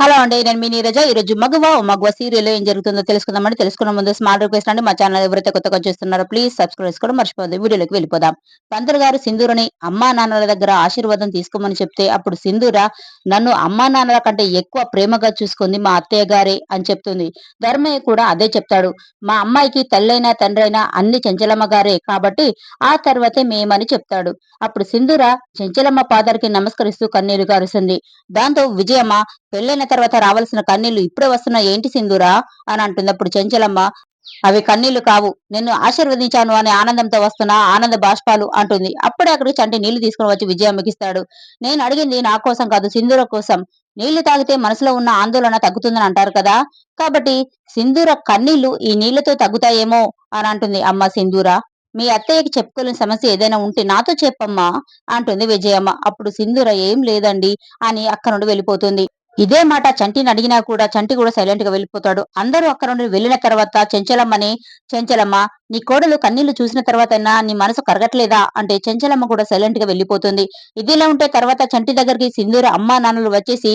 Hello అండి నేను మీ నీరజ. ఈ రోజు మగువ మగువ సీరియల్ ఏం జరుగుతుందో తెలుసుకుందామని తెలుసుకున్న ముందు స్మాల్ రిక్వెస్ట్ అండి. మా ఛానల్ ఎవరైతే కొత్తగా చూస్తున్నారో ప్లీజ్ సబ్స్క్రైబ్ చేసుకోవడం మర్చిపోద్దు వీడియోలోకి వెళ్ళిపోదాం. పంతులు గారు సింధూరని అమ్మా నాన్నల దగ్గర ఆశీర్వాదం తీసుకోమని చెప్తే అప్పుడు సింధూర నన్ను అమ్మా నాన్నల కంటే ఎక్కువ ప్రేమగా చూసుకుంది మా అత్తయ్య గారే అని చెప్తుంది. ధర్మయ్య కూడా అదే చెప్తాడు. మా అమ్మాయికి తల్లైనా తండ్రైనా అన్ని చెంచలమ్మ గారే కాబట్టి ఆ తర్వాతే మేమని చెప్తాడు. అప్పుడు సింధూర చెంచలమ్మ ఫాదర్కి నమస్కరిస్తూ కన్నీరు గారుస్తుంది దాంతో విజయమ్మ పెళ్ళైన తర్వాత రావాల్సిన కన్నీళ్ళు ఇప్పుడే వస్తున్నా ఏంటి సింధూరా? అని అంటుంది. అప్పుడు చెంచలమ్మ అవి కన్నీళ్ళు కావు. నిన్ను ఆశీర్వదించాను అనే ఆనందంతో వస్తున్న ఆనంద బాష్పాలు అంటుంది. అప్పుడే అక్కడికి చంటి నీళ్ళు తీసుకుని వచ్చి విజయమ్మకిస్తాడు నేను అడిగింది నా కోసం కాదు సింధూర కోసం. నీళ్ళు తాగితే మనసులో ఉన్న ఆందోళన తగ్గుతుందని అంటారు కదా. కాబట్టి సింధూర కన్నీళ్ళు ఈ నీళ్ళతో తగ్గుతాయేమో అని అంటుంది. అమ్మ సింధూర మీ అత్తయ్యకి చెప్పుకోలేని సమస్య ఏదైనా ఉంటే నాతో చెప్పమ్మా అంటుంది విజయమ్మ. అప్పుడు సింధూర ఏం లేదండి అని అక్క నుండి వెళ్ళిపోతుంది. ఇదే మాట చంటిని అడిగినా కూడా చంటి కూడా సైలెంట్గా వెళ్ళిపోతాడు. అందరూ అక్కడ నుండి వెళ్ళిన తర్వాత చెంచలమ్మని చెంచలమ్మ నీ కోడలు కన్నీళ్ళు చూసిన తర్వాత నీ మనసు కరగట్లేదా? అంటే చెంచలమ్మ కూడా సైలెంట్గా వెళ్ళిపోతుంది. ఇదిలా ఉంటే తర్వాత చంటి దగ్గరికి సింధూర అమ్మా నాన్నలు వచ్చేసి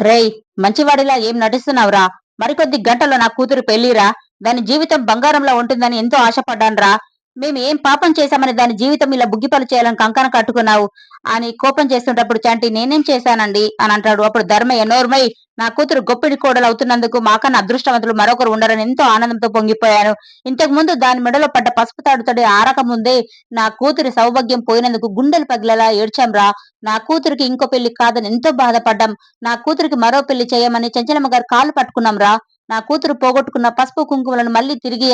రేయ్ మంచివాడిలా ఏం నటిస్తున్నావురా? మరికొద్ది గంటల్లో నా కూతురు పెళ్ళిరా దాని జీవితం బంగారంలో ఉంటుందని ఎంతో ఆశపడ్డాన్రా. మేము ఏం పాపం చేశామని దాని జీవితం ఇలా బుగ్గిపలు చేయాలని కంకణ కట్టుకున్నావు అని కోపం చేస్తుంటప్పుడు చంటి నేనేం చేశానండి? అని అంటాడు. అప్పుడు ధర్మయ్య నోర్మై నా కూతురు గొప్పిడి కోడలు అవుతున్నందుకు మాకన్న అదృష్టవంతులు మరొకరు ఉండరని ఎంతో ఆనందంతో పొంగిపోయాను. ఇంతకు ముందు దాని మెడలో పడ్డ పసుపు తాడుతడి ఆరక ముందే నా కూతురి సౌభాగ్యం పోయినందుకు గుండెలు పగిలేలా ఏడ్చాంరా నా కూతురికి ఇంకో పెళ్ళి కాదని ఎంతో బాధపడ్డాం. నా కూతురికి మరో పెళ్ళి చేయమని చంచలమ్మ గారు కాళ్ళు పట్టుకున్నాం రా. నా కూతురు పోగొట్టుకున్న పసుపు కుంకుమలను మళ్ళీ తిరిగి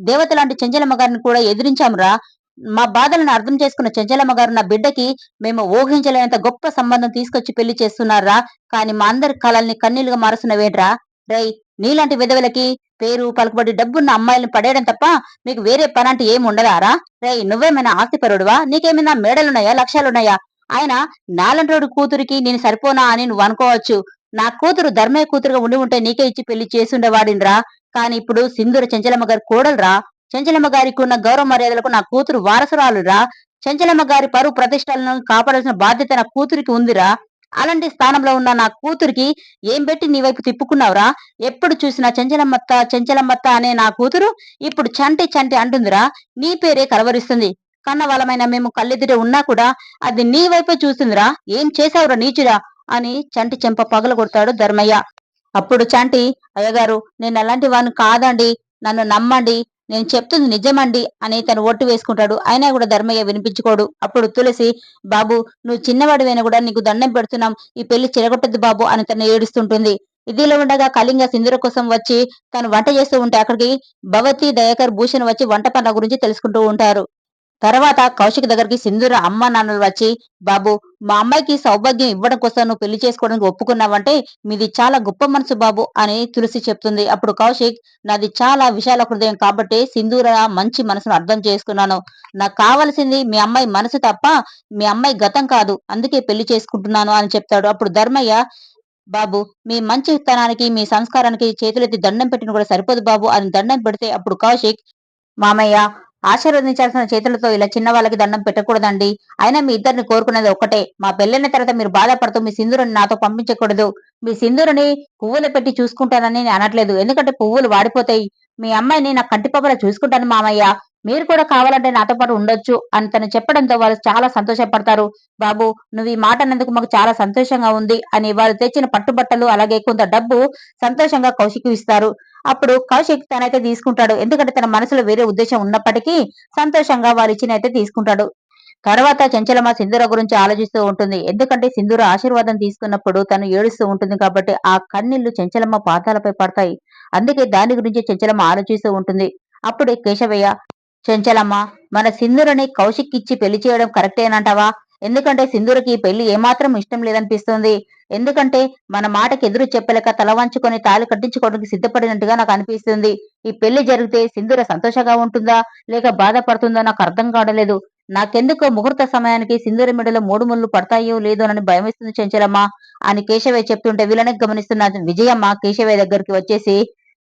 దేవత లాంటి చెంచలమ్మ గారిని కూడా ఎదిరించాంరా మా బాధలను అర్థం చేసుకున్న చెంచలమ్మ గారు నా బిడ్డకి మేము ఊహించలేనంత గొప్ప సంబంధం తీసుకొచ్చి పెళ్ళి చేస్తున్నారా? కానీ మా అందరి కళల్ని కన్నీళ్ళుగా మారుస్తున్నవేంట్రా? రై నీలాంటి విధవలకి పేరు పలుకుబడి డబ్బున్న అమ్మాయిలను పడేయడం తప్ప మీకు వేరే పని అంటే ఏమి ఉండదారా? రై నువ్వేమైనా ఆస్తిపరుడువా? నీకేమైనా మేడలున్నాయా? లక్ష్యాలున్నాయా? ఆయన నాలంటోడు కూతురికి నేను సరిపోనా అని నువ్వు అనుకోవచ్చు. నా కూతురు ధర్మయ్య కూతురుగా ఉండి ఉంటే నీకే ఇచ్చి పెళ్ళి చేసుండేవాడినరా కానీ ఇప్పుడు సింధూర చెంచలమ్మ గారు కోడలరా. చెంచలమ్మ గారికి ఉన్న గౌరవ మర్యాదలకు నా కూతురు వారసురాలురా. చెంచలమ్మ గారి పరువు ప్రతిష్టలను కాపాడాల్సిన బాధ్యత నా కూతురికి ఉందిరా. అలాంటి స్థానంలో ఉన్న నా కూతురికి ఏం పెట్టి నీ వైపు తిప్పుకున్నావురా? ఎప్పుడు చూసినా చెంచలమ్మత్త చెంచలమ్మత్త అనే నా కూతురు ఇప్పుడు చంటి చంటి అంటుందిరా. నీ పేరే కలవరిస్తుంది. కన్నవాళ్ళమైన మేము కళ్ళెదురే ఉన్నా కూడా అది నీ వైపే చూస్తుందిరా. ఏం చేశావురా నీచురా అని చంటి చెంప పగల కొడతాడు ధర్మయ్య. అప్పుడు చంటి అయ్యగారు నేను అలాంటి వాడిని కాదండి. నన్ను నమ్మండి. నేను చెప్తుంది నిజమండి అని తను ఒట్టు వేసుకుంటాడు. అయినా కూడా ధర్మయ్య వినిపించుకోడు. అప్పుడు తులసి బాబు నువ్వు చిన్నవాడివైనా కూడా నీకు దండం పెడుతున్నాం. ఈ పెళ్ళి చెరగొట్టద్దు బాబు అని తను ఏడుస్తుంటుంది. ఇదిలో ఉండగా కళింగ సింధుర కోసం వచ్చి తను వంట చేస్తూ ఉంటే అక్కడికి భవతి దయాకర్ భూషణ్ వచ్చి వంట పనుల గురించి తెలుసుకుంటూ ఉంటారు. తర్వాత కౌశిక్ దగ్గరికి సింధూర అమ్మ నాన్నలు వచ్చి బాబు మా అమ్మాయికి సౌభాగ్యం ఇవ్వడం కోసం నువ్వు పెళ్ళి చేసుకోవడానికి ఒప్పుకున్నావంటే మీది చాలా గొప్ప మనసు బాబు అని తులసి చెప్తుంది. అప్పుడు కౌశిక్ నాది చాలా విశాల హృదయం కాబట్టి సింధూర మంచి మనసును అర్థం చేసుకున్నాను. నాకు కావలసింది మీ అమ్మాయి మనసు తప్ప మీ అమ్మాయి గతం కాదు. అందుకే పెళ్ళి చేసుకుంటున్నాను అని చెప్తాడు. అప్పుడు ధర్మయ్య బాబు మీ మంచితనానికి మీ సంస్కారానికి చేతులెత్తి దండం పెట్టిన కూడా సరిపోదు బాబు అని దండం పెడితే అప్పుడు కౌశిక్ మామయ్య ఆశీర్వదించాల్సిన చేతులతో ఇలా చిన్న వాళ్ళకి దండం పెట్టకూడదండి. అయినా మీ ఇద్దరిని కోరుకునేది ఒక్కటే. మా పెళ్ళైన తర్వాత మీరు బాధపడుతూ మీ సింధూరుని నాతో పంపించకూడదు. మీ సింధూరుని పువ్వులు పెట్టి చూసుకుంటానని నేను అనట్లేదు. ఎందుకంటే పువ్వులు వాడిపోతాయి. మీ అమ్మాయిని నా కంటిపబ్బల చూసుకుంటాను మామయ్య. మీరు కూడా కావాలంటే నాతో పాటు ఉండొచ్చు అని తను చెప్పడంతో వాళ్ళు చాలా సంతోషపడతారు. బాబు నువ్వు ఈ మాట అన్నందుకు మాకు చాలా సంతోషంగా ఉంది అని వారు తెచ్చిన పట్టుబట్టలు అలాగే కొంత డబ్బు సంతోషంగా కౌశిక్ ఇస్తారు. అప్పుడు కౌశిక్ తనైతే తీసుకుంటాడు. ఎందుకంటే తన మనసులో వేరే ఉద్దేశం ఉన్నప్పటికీ సంతోషంగా వారు ఇచ్చిన అయితే తీసుకుంటాడు. తర్వాత చెంచలమ్మ సింధూర గురించి ఆలోచిస్తూ ఉంటుంది. ఎందుకంటే సింధూర ఆశీర్వాదం తీసుకున్నప్పుడు తను ఏడుస్తూ ఉంటుంది కాబట్టి ఆ కన్నీళ్ళు చెంచలమ్మ పాదాలపై పడతాయి. అందుకే దాని గురించి చెంచలమ్మ ఆలోచిస్తూ ఉంటుంది. అప్పుడే కేశవయ్య చెంచలమ్మ మన సింధురని కౌశిక్ ఇచ్చి పెళ్ళి చేయడం కరెక్టేనంటావా? ఎందుకంటే సింధూరకి ఈ పెళ్ళి ఏమాత్రం ఇష్టం లేదనిపిస్తుంది. ఎందుకంటే మన మాటకి ఎదురు చెప్పలేక తల వంచుకొని తాళి కట్టించుకోవడానికి సిద్ధపడినట్టుగా నాకు అనిపిస్తుంది. ఈ పెళ్ళి జరిగితే సింధూర సంతోషంగా ఉంటుందా? లేక బాధపడుతుందా? నాకు అర్థం కావడలేదు నాకెందుకో ముహూర్త సమయానికి సింధూర మెడలో మూడు ముళ్ళు పడతాయో లేదో అని భయమిస్తుంది చెంచలమ్మ అని కేశవయ్య చెప్తుంటే వీళ్ళని గమనిస్తున్న విజయమ్మ కేశవయ్య దగ్గరికి వచ్చేసి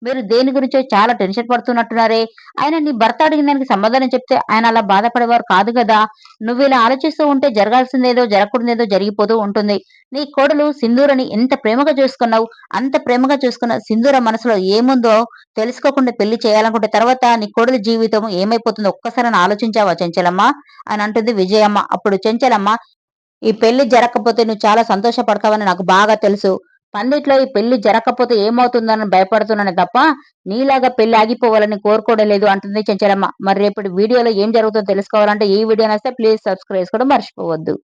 మీరు దేని గురించో చాలా టెన్షన్ పడుతున్నట్టున్నారే. ఆయన నీ భర్త అడిగిన దానికి సమాధానం చెప్తే ఆయన అలా బాధపడేవారు కాదు కదా. నువ్వు ఇలా ఆలోచిస్తూ ఉంటే జరగాల్సిందేదో జరగకూడదేదో జరిగిపోతూ ఉంటుంది. నీ కోడలు సింధూరని ఎంత ప్రేమగా చూసుకున్నావు అంత ప్రేమగా చూసుకున్న సింధూర మనసులో ఏముందో తెలుసుకోకుండా పెళ్ళి చేయాలనుకుంటే తర్వాత నీ కోడలి జీవితం ఏమైపోతుందో ఒక్కసారి ఆలోచించావా చెంచలమ్మ? అని అంటుంది విజయమ్మ. అప్పుడు చెంచలమ్మ ఈ పెళ్ళి జరగకపోతే నువ్వు చాలా సంతోషపడతావని నాకు బాగా తెలుసు. పందిట్లో ఈ పెళ్ళి జరగకపోతే ఏమవుతుందని భయపడుతున్నాను తప్ప నీలాగా పెళ్ళి ఆగిపోవాలని కోరుకోవడం లేదు అంటుంది చెంచలమ్మ. మరి రేపటి వీడియోలో ఏం జరుగుతుందో తెలుసుకోవాలంటే ఈ వీడియో నస్తే ప్లీజ్ సబ్స్క్రైబ్ కూడా మర్చిపోవద్దు.